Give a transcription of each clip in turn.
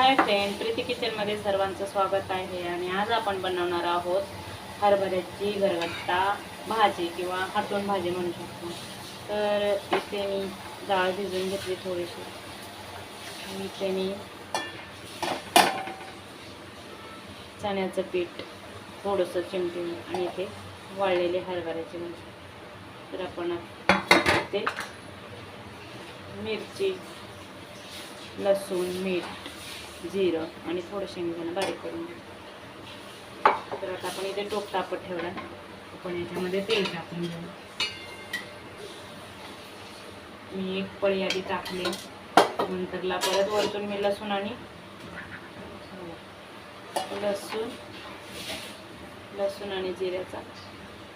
Hi friend Preeti किचनमध्ये सर्वांचं स्वागत आहे आणि आज आपण बनवणार आहोत हरभऱ्याची घरगट्टा भाजी किंवा हातून भाजी म्हणू शकतो. तर इथे मी डाळ भिजवून घेतली थोडीशी. आणि इथे मी चण्याचं पीठ थोडंसं चिमटीने आणि इथे वाळलेले हरभऱ्याचे म्हणजे तर आपण ते मिरची लसूण मीठ जिरं आणि थोडं शेंगदाणं बारीक करून घेऊ. तर आता आपण इथे टोप तापत ठेवला आपण याच्यामध्ये तेल टाकून घेऊ. मी एक पळी आधी टाकले. नंतरला परत वरतून मी लसूण आणि हो, लसूण लसूण आणि जिऱ्याचा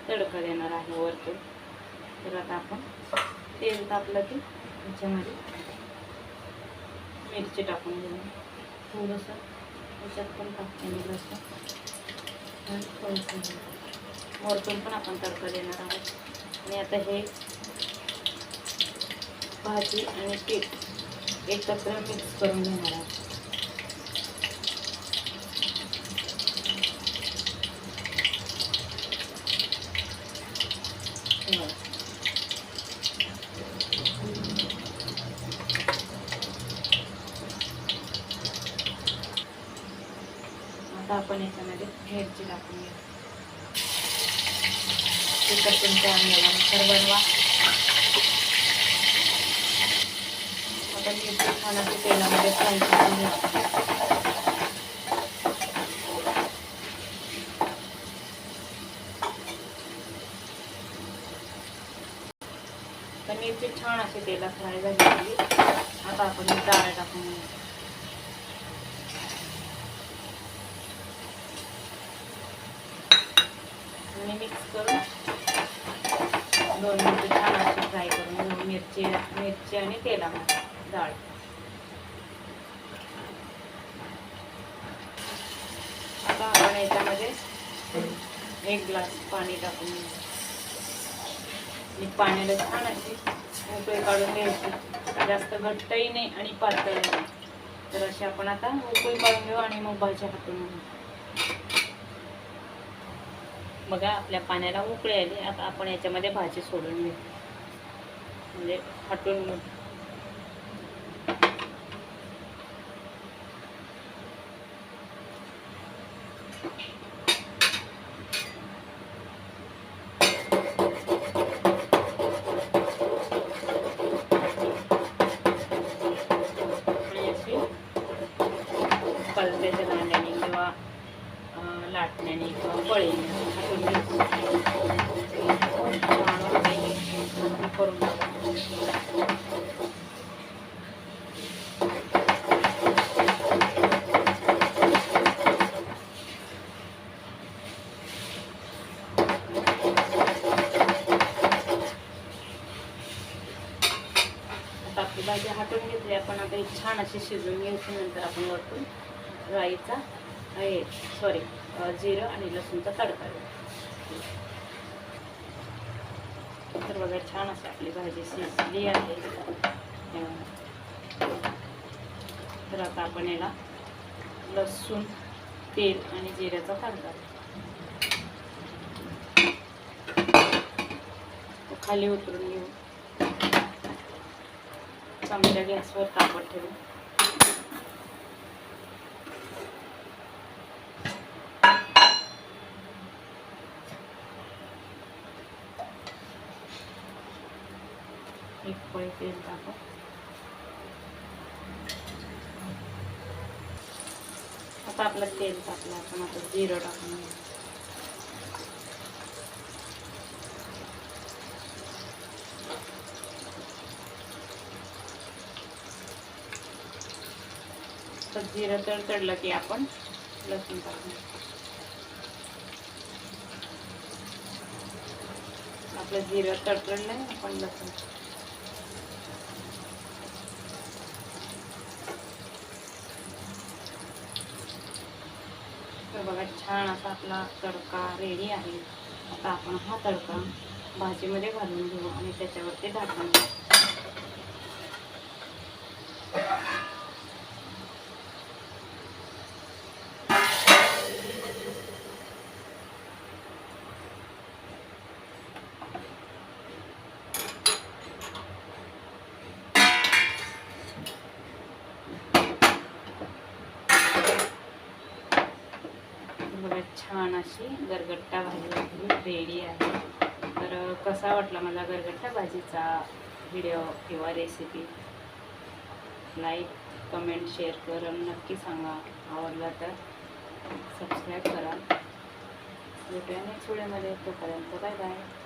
तडका देणार आहे वरतून. तर आता आपण तेल तापलं की त्याच्यामध्ये मिरची टाकून घेऊ. थोडंसं त्याच्यात पण टाकते मी लसूण आणि थोडंसं वरतून पण आपण तडका देणार आहोत. आणि आता हे भाजी आणि पीठ एकत्र मिक्स करून घेणार आहोत. बघा. आता आपण याच्यामध्ये मिरची टाकून घेऊ तिखट तुमच्या अंदाजानुसार बनवा आता मिरची खाण्याच्या तेलामध्ये फ्राय करून घेऊ मिरची छान अशी तेला फ्राय झाली आता आपण डाळ टाकून मी आणि मिक्स करून दोन मिनटं छान अशी फ्राय करून घेऊ. मिरची मिरची आणि तेलामध्ये डाळ. आता आपण याच्यामध्ये एक ग्लास पाणी टाकून आणि पाण्याला छान अशी उकळी काढून घ्यायची. जास्त घट्टही नाही आणि पातळही नाही. तर अशी आपण आता उकळी काढून घेऊ आणि मग भाज्या हातून घेऊ. बघा आपल्या पाण्याला उकळे आली आता आपण याच्यामध्ये भाजी सोडून घेऊ. म्हणजे हटून घेऊ. पलट्याच्या लाटण्याने किंवा पळीने हातून घ्यायची. छान होते. करून बघा. आता आपली भाजी हाटून घेतली आपण आता ही छान अशी शिजवून घ्यायची नंतर आपण वरतून राईचा हे सॉरी जिरं आणि लसूणचा तडका. तर बघा छान अशी आपली भाजी शिजली आहे. तर आता आपण याला लसूण तेल आणि जिऱ्याचा तडका. खाली उतरून घेऊ. चांगल्या गॅसवर तापत ठेवू. एक तेल टाकू. आता आपलं तेल टाकलं आपण आता जिरं टाकून तर जिरं तर तडलं की आपण लसूण टाकून आपलं जिरं तडतडलं आपण लसूण तर बघा छान असा आपला तडका रेडी आहे. आता आपण हा तडका भाजीमध्ये घालून घेऊ आणि त्याच्यावरती झाकण घेऊ. बघा छान अशी गरगट्टा भाजी आपली रेडी आहे. तर कसा वाटला मला गरगट्टा भाजीचा व्हिडिओ किंवा रेसिपी लाईक कमेंट शेअर करून नक्की सांगा. आवडला तर सबस्क्राईब करा. भेटूया नेक्स्ट व्हिडिओमध्ये तोपर्यंत बाय बाय